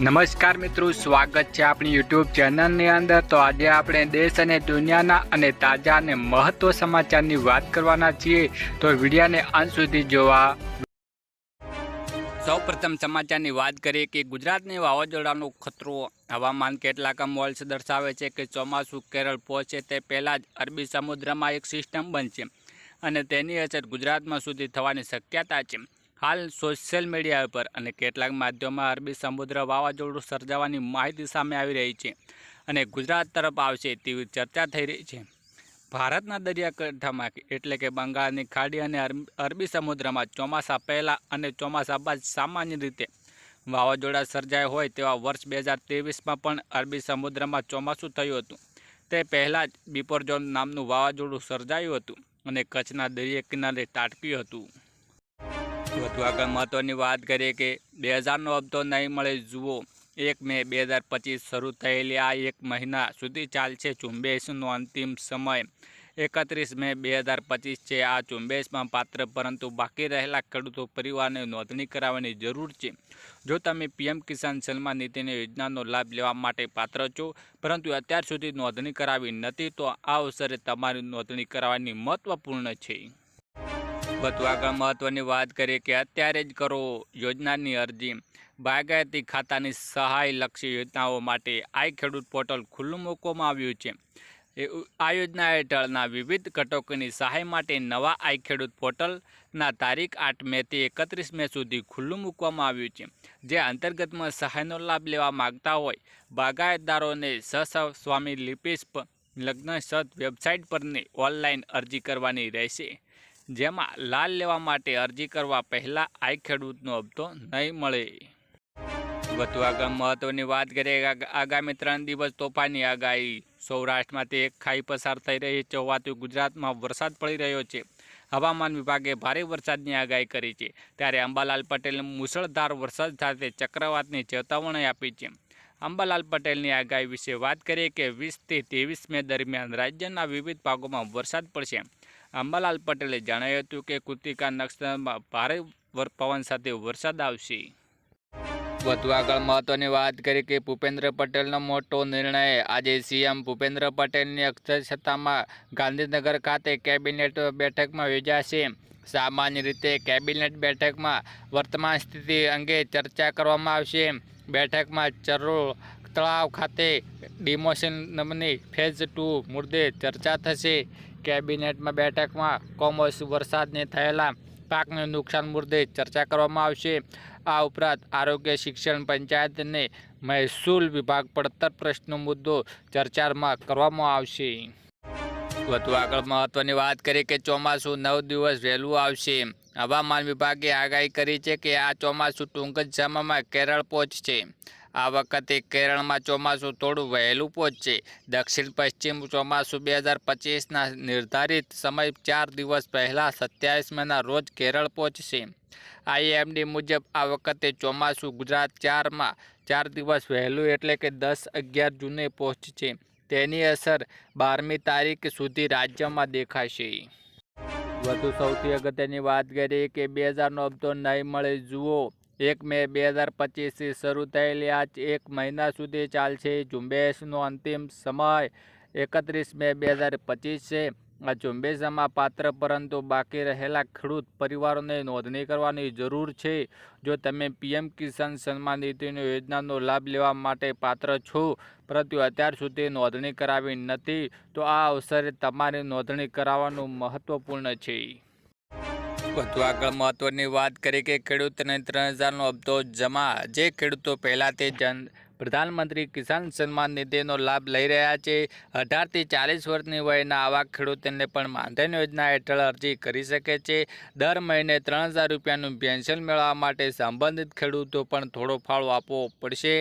નમસ્કાર મિત્રો, સ્વાગત છે આપણી યુટ્યુબ ચેનલની અંદર. તો આજે આપણે દેશ અને દુનિયાના અને તાજા અને મહત્વ સમાચારની વાત કરવાના છીએ. તો વિડીયાને અંત સુધી જોવા. સૌ પ્રથમ સમાચારની વાત કરીએ કે ગુજરાતની વાવાઝોડાનો ખતરો. હવામાન કેટલાક મોલ્સ દર્શાવે છે કે ચોમાસું કેરળ પહોંચે તે પહેલાં જ અરબી સમુદ્રમાં એક સિસ્ટમ બનશે. અને તેની અસર ગુજરાતમાં સુધી થવાની શક્યતા છે. હાલ સોશિયલ મીડિયા પર અને કેટલાક માધ્યમોમાં અરબી સમુદ્ર વાવાઝોડું સર્જાવાની માહિતી સામે આવી રહી છે અને ગુજરાત તરફ આવશે તેવી ચર્ચા થઈ રહી છે. ભારતના દરિયાકાંઠામાં એટલે કે બંગાળની ખાડી અને અરબ- સમુદ્રમાં ચોમાસા પહેલાં અને ચોમાસા બાદ સામાન્ય રીતે વાવાઝોડા સર્જાય હોય તેવા વર્ષ બે હજાર ત્રેવીસમાં પણ અરબી સમુદ્રમાં ચોમાસું થયું હતું. તે પહેલાં જ બિપોરજોન નામનું વાવાઝોડું સર્જાયું હતું અને કચ્છના દરિયા કિનારે તાટક્યું હતું. વધુ આગળ મહત્વની વાત કરીએ કે બે હજારનો હપ્તો નહીં મળે, જુઓ. એક મે બે હજાર પચીસ શરૂ થયેલી આ એક મહિના સુધી ચાલશે ઝુંબેશનો અંતિમ સમય. એકત્રીસ મે બે હજાર પચીસ છે આ ઝુંબેશમાં પાત્ર, પરંતુ બાકી રહેલા ખેડૂતો પરિવારને નોંધણી કરાવવાની જરૂર છે. જો તમે પીએમ કિસાન સન્માન નીતિની યોજનાનો લાભ લેવા માટે પાત્ર છો, પરંતુ અત્યાર સુધી નોંધણી કરાવી નથી, તો આ અવસરે તમારી નોંધણી કરાવવાની મહત્ત્વપૂર્ણ છે. આગળ મહત્વની વાત કરીએ કે અત્યારે જ કરો યોજનાની અરજી. બાગાયતી ખાતાની સહાય લક્ષી યોજનાઓ માટે આઈ ખેડૂત પોર્ટલ ખુલ્લું મૂકવામાં આવ્યું છે. આ યોજના હેઠળના વિવિધ ઘટકોની સહાય માટે નવા આઈ ખેડૂત પોર્ટલના તારીખ આઠ મેથી એકત્રીસ મે સુધી ખુલ્લું મૂકવામાં આવ્યું છે. જે અંતર્ગતમાં સહાયનો લાભ લેવા માગતા હોય, બાગાયતદારોને સસ્વામી સ્વામી લિપિસ પ- લગ્ન સત વેબસાઇટ પરની ઓનલાઈન અરજી કરવાની રહેશે. જેમાં લાલ લેવા માટે અરજી કરવા પહેલાં આઈ ખેડૂતનો હપ્તો નહીં મળે. વધુ આગળ મહત્વની વાત કરીએ આગામી ત્રણ દિવસ તોફાની આગાહી. સૌરાષ્ટ્રમાંથી એક ખાઈ પસાર થઈ રહી છે. હોવાથી ગુજરાતમાં વરસાદ પડી રહ્યો છે. હવામાન વિભાગે ભારે વરસાદની આગાહી કરી છે. ત્યારે અંબાલાલ પટેલે મુસળધાર વરસાદ સાથે ચક્રવાતની ચેતવણી આપી છે. અંબાલાલ પટેલની આગાહી વિશે વાત કરીએ કે વીસથી ત્રેવીસ મે દરમિયાન રાજ્યના વિવિધ ભાગોમાં વરસાદ પડશે. અંબાલાલ પટેલે જણાવ્યું હતું કે કૃતિકા નક્ષત્રમાં ભારે પવન સાથે વરસાદ આવશે. વધુ આગળ મહત્વની વાત કરી કે ભૂપેન્દ્ર પટેલનો મોટો નિર્ણય આજે સીએમ ભૂપેન્દ્ર પટેલની અક્ષરક્ષતામાં ગાંધીનગર ખાતે કેબિનેટ બેઠકમાં યોજાશે. સામાન્ય રીતે કેબિનેટ બેઠકમાં વર્તમાન સ્થિતિ અંગે ચર્ચા કરવામાં આવશે. બેઠકમાં ચરોળ તળાવ ખાતે ડિમોશનની ફેઝ ટુ મુદ્દે ચર્ચા થશે. કેબિનેટમાં બેઠકમાં કોમર્સ વરસાદને થયેલા પાકને નુકસાન મુદ્દે ચર્ચા કરવામાં આવશે. આ ઉપરાંત આરોગ્ય શિક્ષણ પંચાયત અને મહેસૂલ વિભાગ પડતર પ્રશ્નો મુદ્દો ચર્ચામાં કરવામાં આવશે. વધુ આગળ મહત્વની વાત કરીએ કે ચોમાસું નવ દિવસ વહેલું આવશે. હવામાન વિભાગે આગાહી કરી છે કે આ ચોમાસું ટૂંક જ સમયમાં કેરળ પહોંચશે. આ વખતે કેરળમાં ચોમાસું થોડું વહેલું પહોંચશે. દક્ષિણ પશ્ચિમ ચોમાસું બે હજાર પચીસના નિર્ધારિત સમય ચાર દિવસ પહેલાં સત્યાવીસ મેના રોજ કેરળ પહોંચશે. આઈએમડી મુજબ આ વખતે ચોમાસું ગુજરાત ચારમાં ચાર દિવસ વહેલું એટલે કે દસ અગિયાર જૂને પહોંચશે. તેની અસર બારમી તારીખ સુધી રાજ્યમાં દેખાશે. વધુ સૌથી અગત્યની વાત કરીએ કે બે હજારનો હપ્તો નહીં મળે, જુઓ. એક મે બે હજાર પચીસથી શરૂ થયેલી આ એક મહિના સુધી ચાલશે ઝુંબેશનો અંતિમ સમય એકત્રીસ મે બે હજાર પચીસ છે. આ ઝુંબેશમાં પાત્ર પરંતુ બાકી રહેલા ખેડૂત પરિવારોને નોંધણી કરવાની જરૂર છે. જો તમે પીએમ કિસાન સન્માન નિધિની યોજનાનો લાભ લેવા માટે પાત્ર છો, પરંતુ અત્યાર સુધી નોંધણી કરાવી નથી, તો આ અવસરે તમારી નોંધણી કરાવવાનું મહત્વપૂર્ણ છે. વધુ આગળ મહત્વની વાત કરી કે ખેડૂતને ત્રણ હજારનો હપ્તો જમા, જે ખેડૂતો પહેલાંથી જન પ્રધાનમંત્રી કિસાન સન્માન નિધિનો લાભ લઈ રહ્યા છે. અઢારથી ચાલીસ વર્ષની વયના આવા ખેડૂતોને પણ માનધન યોજના હેઠળ અરજી કરી શકે છે. દર મહિને ત્રણ હજાર રૂપિયાનું પેન્શન મેળવવા માટે સંબંધિત ખેડૂતો પણ થોડો ફાળો આપવો પડશે.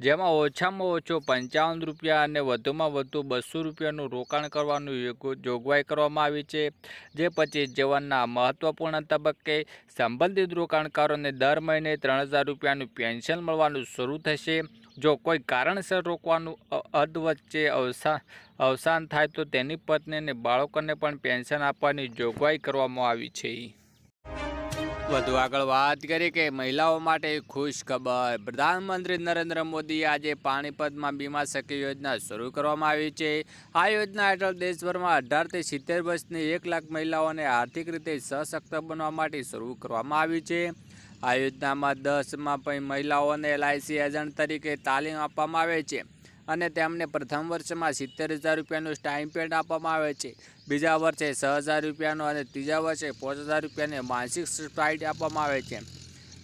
જેમાં ઓછામાં ઓછો પંચાવન રૂપિયા અને વધુમાં વધુ બસો રૂપિયાનું રોકાણ કરવાનું જોગવાઈ કરવામાં આવી છે. જે પછી જીવનના મહત્વપૂર્ણ તબક્કે સંબંધિત રોકાણકારોને દર મહિને ત્રણ હજાર રૂપિયાનું પેન્શન મળવાનું શરૂ થશે. જો કોઈ કારણસર રોકવાનું, અ- અધ વચ્ચે અવસાન અવસાન થાય તો તેની પત્ની અને બાળકોને પણ પેન્શન આપવાની જોગવાઈ કરવામાં આવી છે. વધુ આગળ વાત કરી કે મહિલાઓ માટે ખુશ ખબર. પ્રધાનમંત્રી નરેન્દ્ર મોદીએ આજે પાણીપતમાં બીમા સખી યોજના શરૂ કરવામાં આવી છે. આ યોજના હેઠળ દેશભરમાં અઢારથી સિત્તેર વર્ષની એક લાખ મહિલાઓને આર્થિક રીતે સશક્ત બનવા માટે શરૂ કરવામાં આવી છે. આ યોજનામાં દસમાં પણ મહિલાઓને એલઆઈસી એજન્ટ તરીકે તાલીમ આપવામાં આવે છે અને તેમને પ્રથમ વર્ષમાં સિત્તેર હજાર રૂપિયાનું સ્ટાઇપેન્ડ આપવામાં આવે છે. બીજા વર્ષે છ હજાર રૂપિયાનો અને ત્રીજા વર્ષે પાંચ હજાર રૂપિયાની માનસિક સ્ટાઇટ આપવામાં આવે છે.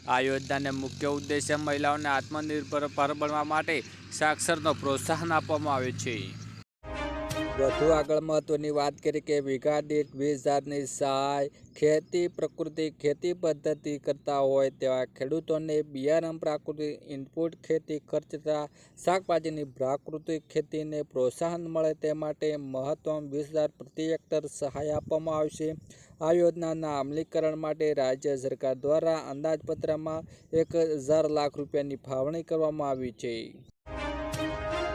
આ યોજનાને મુખ્ય ઉદ્દેશ્ય મહિલાઓને આત્મનિર્ભર પર બનવા માટે સાક્ષરનો પ્રોત્સાહન આપવામાં આવે છે. વધુ આગળ મહત્વની વાત કરી કે વીઘા દીઠ વીસ હજારની સહાય ખેતી, પ્રકૃતિ, ખેતી પદ્ધતિ કરતા હોય તેવા ખેડૂતોને બિયારણ, પ્રાકૃતિક ઇનપુટ ખેતી ખર્ચતા શાકભાજીની પ્રાકૃતિક ખેતીને પ્રોત્સાહન મળે તે માટે મહત્તમ વીસ હજાર પ્રતિ હેક્ટર સહાય આપવામાં આવશે. આ યોજનાના અમલીકરણ માટે રાજ્ય સરકાર દ્વારા અંદાજપત્રમાં એક હજાર લાખ રૂપિયાની ફાળવણી કરવામાં આવી છે.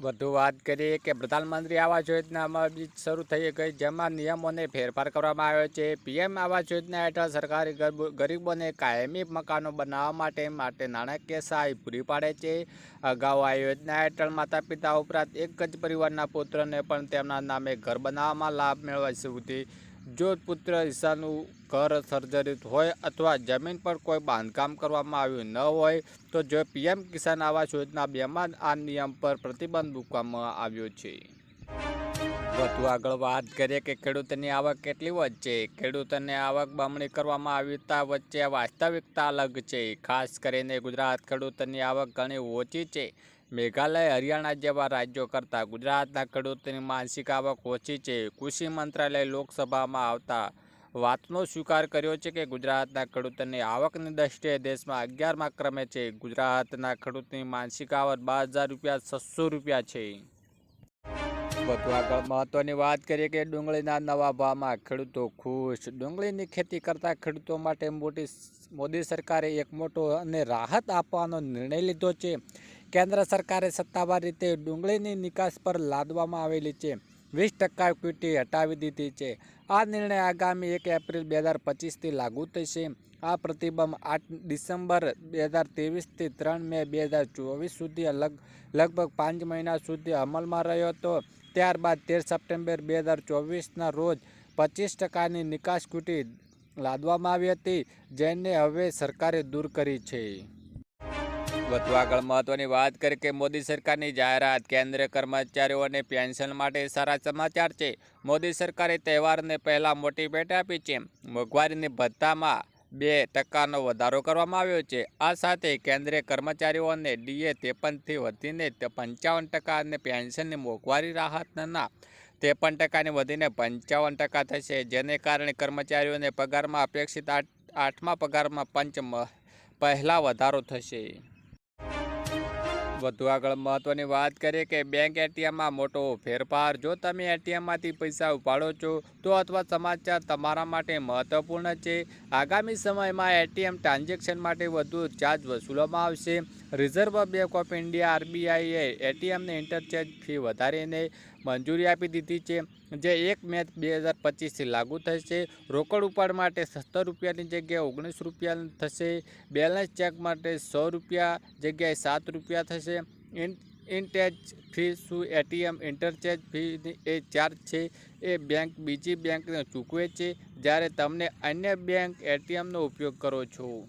વધુ વાત કરીએ કે પ્રધાનમંત્રી આવાસ યોજનામાં શરૂ થઈ ગઈ, જેમાં નિયમોને ફેરફાર કરવામાં આવ્યો છે. પીએમ આવાસ યોજના હેઠળ સરકારી ગરબ- ગરીબોને કાયમી મકાનો બનાવવા માટે માટે નાણાકીય સહાય પૂરી પાડે છે. અગાઉ આ યોજના હેઠળ માતા પિતા ઉપરાંત એક જ પરિવારના પુત્રને પણ તેમના નામે ઘર બનાવવામાં લાભ મેળવવા સુધી જો પુત્ર ઈશાનું ઘર સર્જરિત હોય અથવા જમીન પર કોઈ બાંધકામ કરવામાં આવ્યું ન હોય, તો જો પીએમ કિસાન આવાસ યોજના બેમાં આ નિયમ પર પ્રતિબંધ મૂકવામાં આવ્યો છે. વધુ આગળ વાત કરીએ કે ખેડૂતની આવક કેટલી વચ્ચે ખેડૂતોની આવક બમણી કરવામાં આવતા વચ્ચે વાસ્તવિકતા અલગ છે. ખાસ કરીને ગુજરાત ખેડૂતોની આવક ઘણી ઓછી છે. મેઘાલય, હરિયાણા જેવા રાજ્યો કરતાં ગુજરાતના ખેડૂતોની માનસિક આવક ઓછી છે. કૃષિ મંત્રાલય લોકસભામાં આવતા વાતનો સ્વીકાર કર્યો છે કે ગુજરાતના ખેડૂતોની આવકની દ્રષ્ટિએ દેશમાં અગિયારમાં ક્રમે છે. ગુજરાતના ખેડૂતની માનસિક આવક બાર હજાર રૂપિયા, છસો રૂપિયા છે. વધુ આગળ મહત્વની વાત કરીએ કે ડુંગળીના નવા ભાવમાં ખેડૂતો ખુશ. ડુંગળીની ખેતી કરતા ખેડૂતો માટે મોટી મોદી સરકારે એક મોટો અને રાહત આપવાનો નિર્ણય લીધો છે. કેન્દ્ર સરકારે સત્તાવાર રીતે ડુંગળીની નિકાસ પર લાદવામાં આવેલી છે. વીસ ટકા ક્વિટી હટાવી દીધી છે. આ નિર્ણય આગામી એક એપ્રિલ બે હજાર પચીસથી લાગુ થશે. આ પ્રતિબંધ આઠ ડિસેમ્બર બે હજાર ત્રેવીસથી ત્રણ મે બે હજાર ચોવીસ સુધી લગ લગભગ પાંચ મહિના સુધી અમલમાં રહ્યો હતો. ત્યારબાદ તેર સપ્ટેમ્બર બે હજાર ચોવીસના રોજ પચીસ ટકાની નિકાસ કુટી લાદવામાં આવી હતી, જેને હવે સરકારે દૂર કરી છે. વધુ આગળ મહત્વની વાત કરી કે મોદી સરકારની જાહેરાત કેન્દ્ર કર્મચારીઓને પેન્શન માટે સારા સમાચાર છે. મોદી સરકારે તહેવારને પહેલાં મોટી ભેટ આપી છે. મોંઘવારીની ભથ્થામાં બે ટકાનો વધારો કરવામાં આવ્યો છે. આ સાથે કેન્દ્રીય કર્મચારીઓને ડીએ ત્રેપનથી વધીને પંચાવન ટકા અને પેન્શનની મોંઘવારી રાહતના ત્રેપન ટકાની વધીને પંચાવન ટકા થશે. જેને કારણે કર્મચારીઓને પગારમાં અપેક્ષિત આઠ, આઠમા પગારમાં પંચ પહેલા વધારો થશે. વધુ આગળ મહત્વની વાત કરીએ કે બેંક એટીએમમાં મોટો ફેરફાર. જો તમે એટીએમમાંથી પૈસા ઉપાડો છો, તો અથવા સમાચાર તમારા માટે મહત્વપૂર્ણ છે. આગામી સમયમાં એટીએમ ટ્રાન્ઝેક્શન માટે વધુ ચાર્જ વસૂલવામાં આવશે. રિઝર્વ બેંક ઓફ ઇન્ડિયા આરબીઆઈએ એટીએમને ઇન્ટરચેન્જ ફી વધારીને મંજૂરી આપી દીધી છે, જે એક મે બે હજાર પચીસથી લાગુ થશે. રોકડ ઉપાડ માટે સત્તર રૂપિયાની જગ્યાએ ઓગણીસ રૂપિયા થશે. બેલેન્સ ચેક માટે સો રૂપિયા જગ્યાએ સાત રૂપિયા થશે. ઇન, ઇન્ટેચ ફી શું? એટીએમ ઇન્ટરચેન્જ ફી એ ચાર્જ છે. એ બેંક બીજી બેંકને ચૂકવે છે. જ્યારે તમને અન્ય બેંક એટીએમનો ઉપયોગ કરો છો.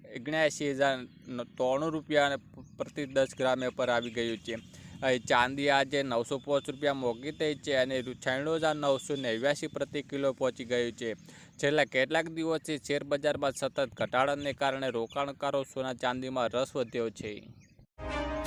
ઓગણ્યાસી હજાર ત્રણ રૂપિયા પ્રતિ દસ ગ્રામે પર આવી ગયું છે. ચાંદી આજે નવસો પાંચ રૂપિયા મોંઘી થઈ છે અને છાણું હજાર નવસો નેવ્યાસી પ્રતિ કિલો પહોંચી ગયું છે. છેલ્લા કેટલાક દિવસથી શેરબજારમાં સતત ઘટાડાને કારણે રોકાણકારો સોના ચાંદીમાં રસ વધ્યો છે.